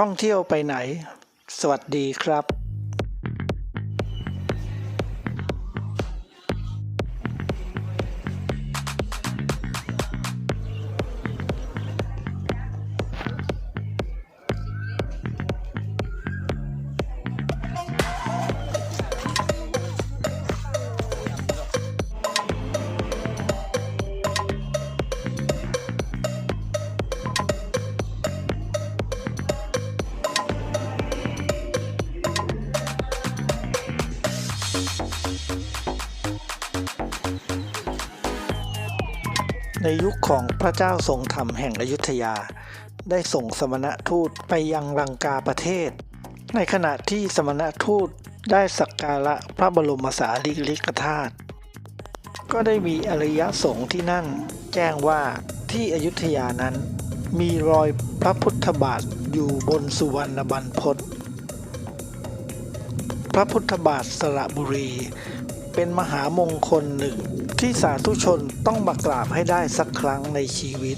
ท่องเที่ยวไปไหน สวัสดีครับ ในยุคของพระเจ้าทรงธรรมแห่งอยุธยา ได้ส่งสมณทูตไปยังลังกาประเทศ ในขณะที่สมณทูตได้สักการะพระบรมสารีริกธาตุก็ได้มีอริยสงฆ์ที่นั่น แจ้งว่าที่อยุธยานั้น มีรอยพระพุทธบาทอยู่บนสุวรรณบันพศพระพุทธบาทสระบุรี เป็นมหามงคลหนึ่ง ที่สาธุชนต้องมากราบให้ได้สักครั้งในชีวิต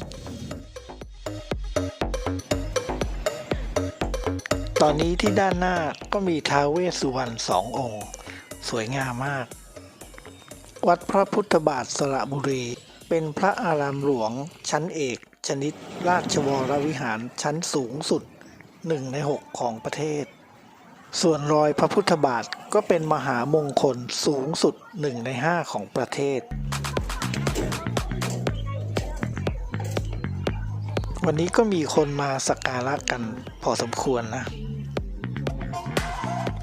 ตอนนี้ที่ด้านหน้าก็มีท้าวเวสสุวรรณสององค์ สวยงามมาก วัดพระพุทธบาทสระบุรี เป็นพระอารามหลวงชั้นเอกชนิดราชวรวิหารชั้นสูงสุดหนึ่งในหกของประเทศ ส่วนรอยพระพุทธบาทก็เป็นมหามงคลสูงสุดหนึ่งในห้าของประเทศ วันนี้ก็มีคนมาสักการะกันพอสมควรนะ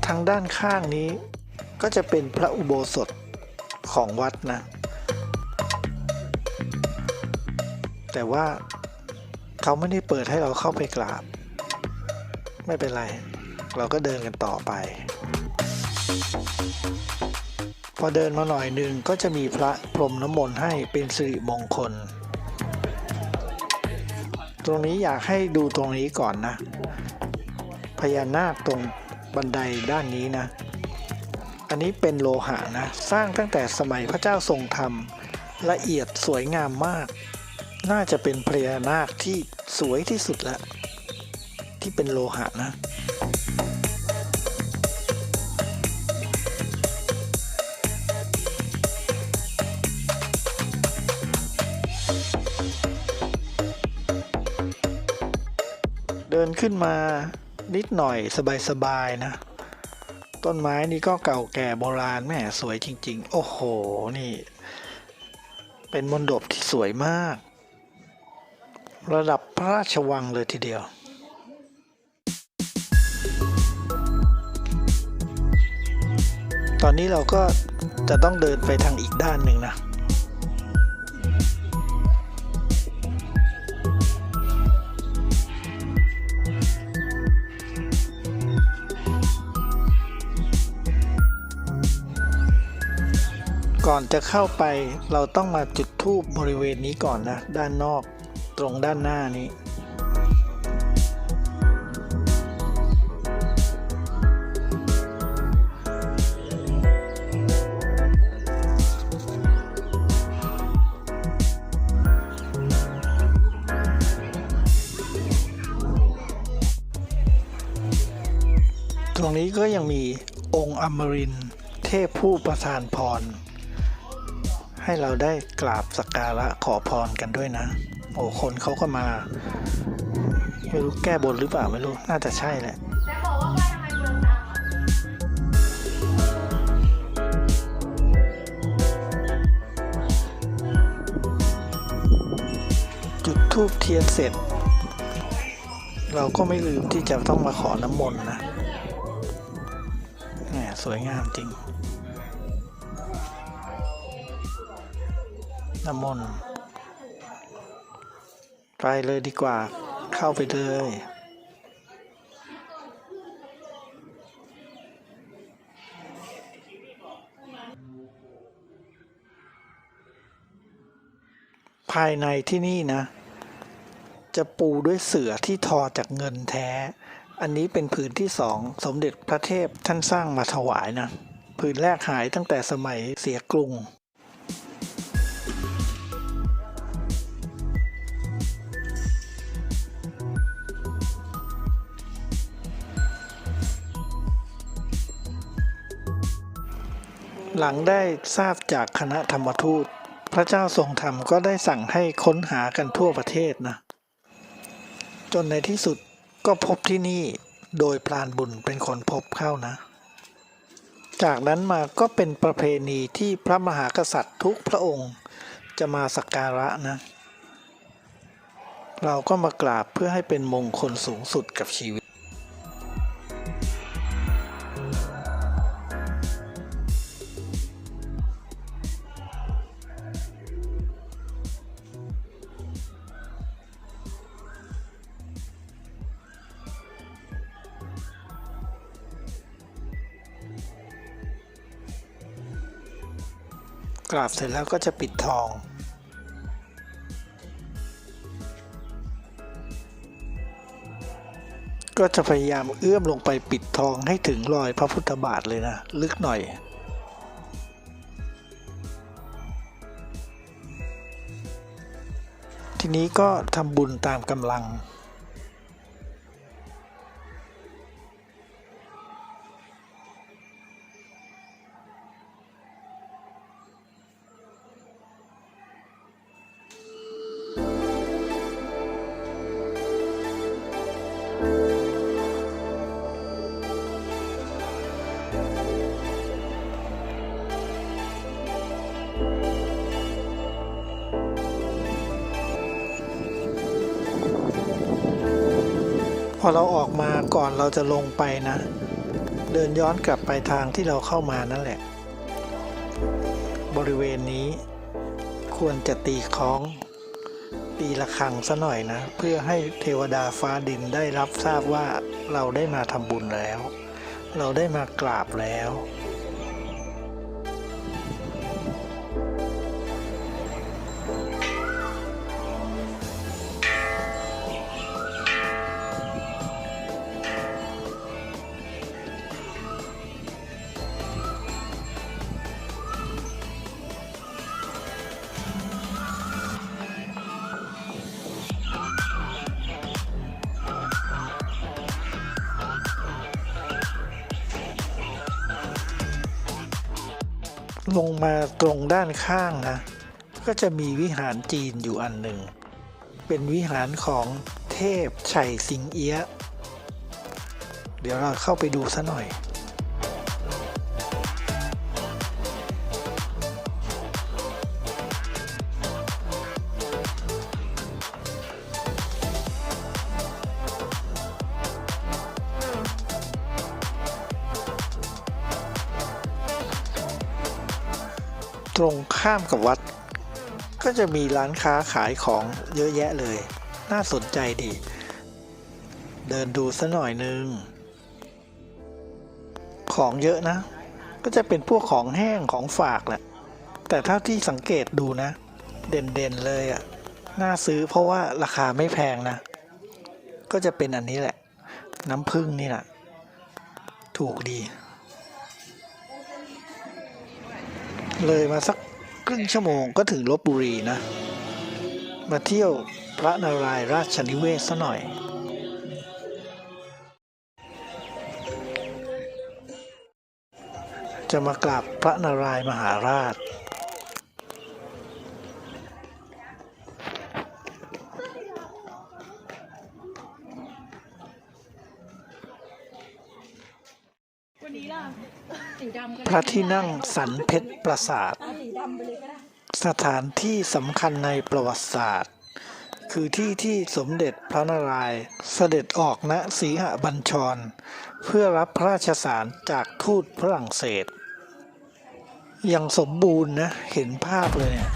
ทางด้านข้างนี้ก็จะเป็นพระอุโบสถของวัดนะ แต่ว่าเขาไม่ได้เปิดให้เราเข้าไปกราบ ไม่เป็นไร เราก็เดินกันต่อไป พอเดินมาหน่อยหนึ่งก็จะมีพระพรมน้ำมนต์ให้เป็นสิริมงคล ตรงนี้อยากให้ดูตรงนี้ก่อนนะ พญานาคตรงบันไดด้านนี้นะ อันนี้เป็นโลหะนะ สร้างตั้งแต่สมัยพระเจ้าทรงธรรม ละเอียดสวยงามมาก น่าจะเป็นพญานาคที่สวยที่สุดล้วที่เป็นโลหะนะ เดินขึ้นมานิดหน่อยสบายๆนะ ต้นไม้นี่ก็เก่าแก่โบราณแม่สวยจริง ๆ โอ้โห นี่ เป็นมณฑปที่สวยมาก ระดับพระราชวังเลยทีเดียว อนนี้เราก็จะต้องเดินไปทางอีกด้านหนึ่งนะก่อนจะเข้าไปเราต้องมาจุดธูปบริเวณนี้ก่อนนะ ด้านนอกตรงด้านหน้านี้ ตรงนี้ก็ยังมีองค์อมรินเทพผู้ประทานพร ให้เราได้กราบสักการะขอพรกันด้วยนะ โอ้คนเขาก็มาไม่รู้แก้บนหรือเปล่าไม่รู้ น่าจะใช่แหละจุดทูบเทียนเสร็จ เราก็ไม่ลืมที่จะต้องมาขอน้ำมนต์นะ สวยงามจริง น้ำมนต์ไปเลยดีกว่า เข้าไปเลยภายในที่นี่นะ จะปูด้วยเสือที่ทอจากเงินแท้ อันนี้เป็นผืนที่สองสมเด็จพระเทพท่านสร้างมาถวายนะผืนแรกหายตั้งแต่สมัยเสียกรุงหลังได้ทราบจากคณะธรรมทูต พระเจ้าทรงธรรมก็ได้สั่งให้ค้นหากันทั่วประเทศนะ จนในที่สุด ก็พบที่นี่โดยพรานบุญเป็นคนพบเข้านะ จากนั้นมาก็เป็นประเพณีที่พระมหากษัตริย์ทุกพระองค์จะมาสักการะนะ เราก็มากราบเพื่อให้เป็นมงคลสูงสุดกับชีวิต กราบเสร็จแล้วก็จะปิดทองก็จะพยายามเอื้อมลงไปปิดทองให้ถึงรอยพระพุทธบาทเลยนะ ลึกหน่อย ทีนี้ก็ทำบุญตามกำลัง อเราออกมาก่อนเราจะลงไปนะ เดินย้อนกลับไปทางที่เราเข้ามานั่นแหละ บริเวณนี้ควรจะตีคล้อง ตีระฆังซะหน่อยนะ เพื่อให้เทวดาฟ้าดินได้รับทราบว่าเราได้มาทำบุญแล้ว เราได้มากราบแล้ว ลงมาตรงด้านข้างนะ ก็จะมีวิหารจีนอยู่อันหนึ่ง เป็นวิหารของเทพไฉสิงเอี้ยะเดี๋ยวเราเข้าไปดูซะหน่อย ตรงข้ามกับวัด ก็จะมีร้านค้าขายของเยอะแยะเลย น่าสนใจดี เดินดูซะหน่อยนึง ของเยอะนะ ก็จะเป็นพวกของแห้งของฝากแหละ แต่เท่าที่สังเกตดูนะ เด่นๆเลยอะ่ะ น่าซื้อเพราะว่าราคาไม่แพงนะ ก็จะเป็นอันนี้แหละ น้ำผึ้งนี่แหละถูกดี เลยมาสักครึ่งชั่วโมงก็ถึงลบบุรีนะ มาเที่ยวพระนารายณ์ราชนิเวศซะหน่อย จะมากราบพระนารายณ์มหาราช วันนี้ล่ะสีดำกัน พ ระที่นั่งสันเพชรปราสาทสีดำไปเลยก็ได้สถานที่สำคัญในประวัติศาสตร์ คือที่ที่สมเด็จพระนารายณ์เสด็จออกณสีหบัญชร เพื่อรับพระราชสารจากทูตฝรั่งเศส ยังสมบูรณ์นะ เห็นภาพเลยเนี่ย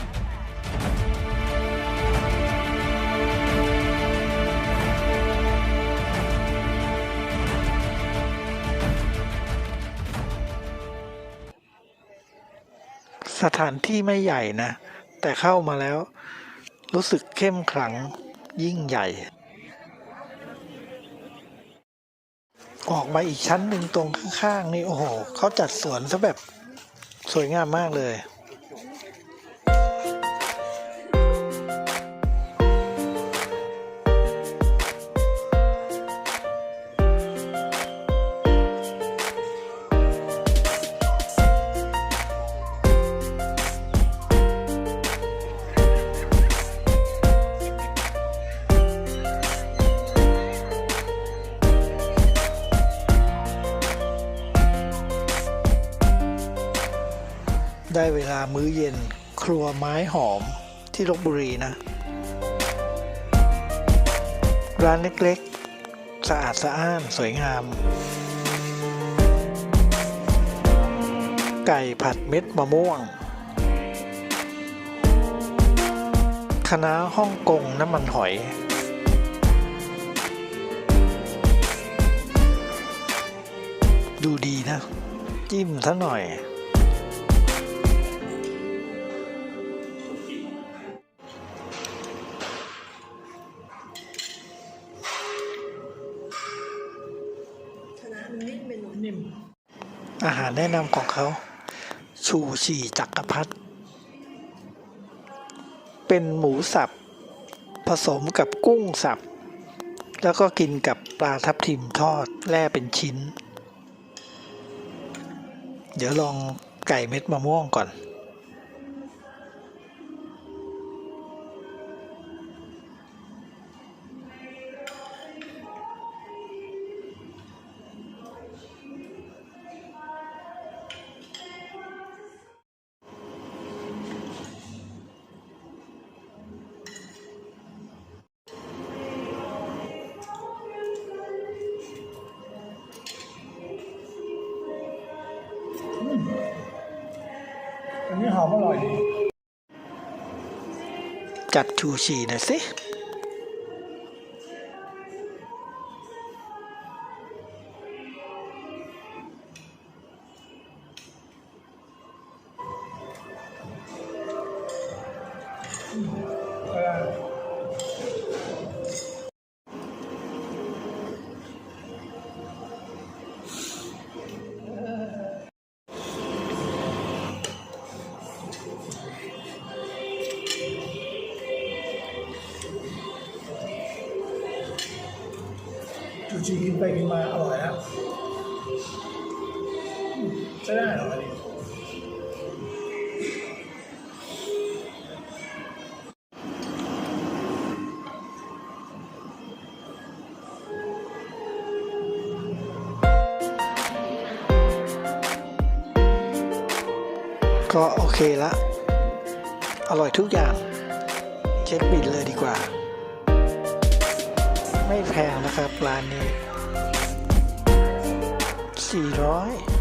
สถานที่ไม่ใหญ่นะ แต่เข้ามาแล้ว รู้สึกเข้มขลังยิ่งใหญ่ ออกมาอีกชั้นหนึ่งตรงข้างๆนี่โอ้โหเขาจัดสวนซะแบบสวยงามมากเลย ลามื้อเย็น ครัวไม้หอมที่ลบบุรีนะ ร้านเล็กๆ สะอาดสะอ้านสวยงาม ไก่ผัดเม็ดมะม่วงคณะฮ่องกงน้ำมันหอย ดูดีนะ จิ้มซะหน่อย อาหารแนะนำของเขา ชูชีจักรพรรดิเป็นหมูสับ ผสมกับกุ้งสับ แล้วก็กินกับปลาทับทิมทอดแล่เป็นชิ้น เดี๋ยวลองไก่เม็ดมะม่วงก่อน อมอร่อย จัดชูชีหน่อยสิอืม จูจีกินไปกินมาอร่อยแล้วอืมใช้ได้เหรออันนี้ก็โอเคละ อร่อยทุกอย่าง เช็คบินเลยดีกว่า ไม่แพงนะครับร้านนี้ 400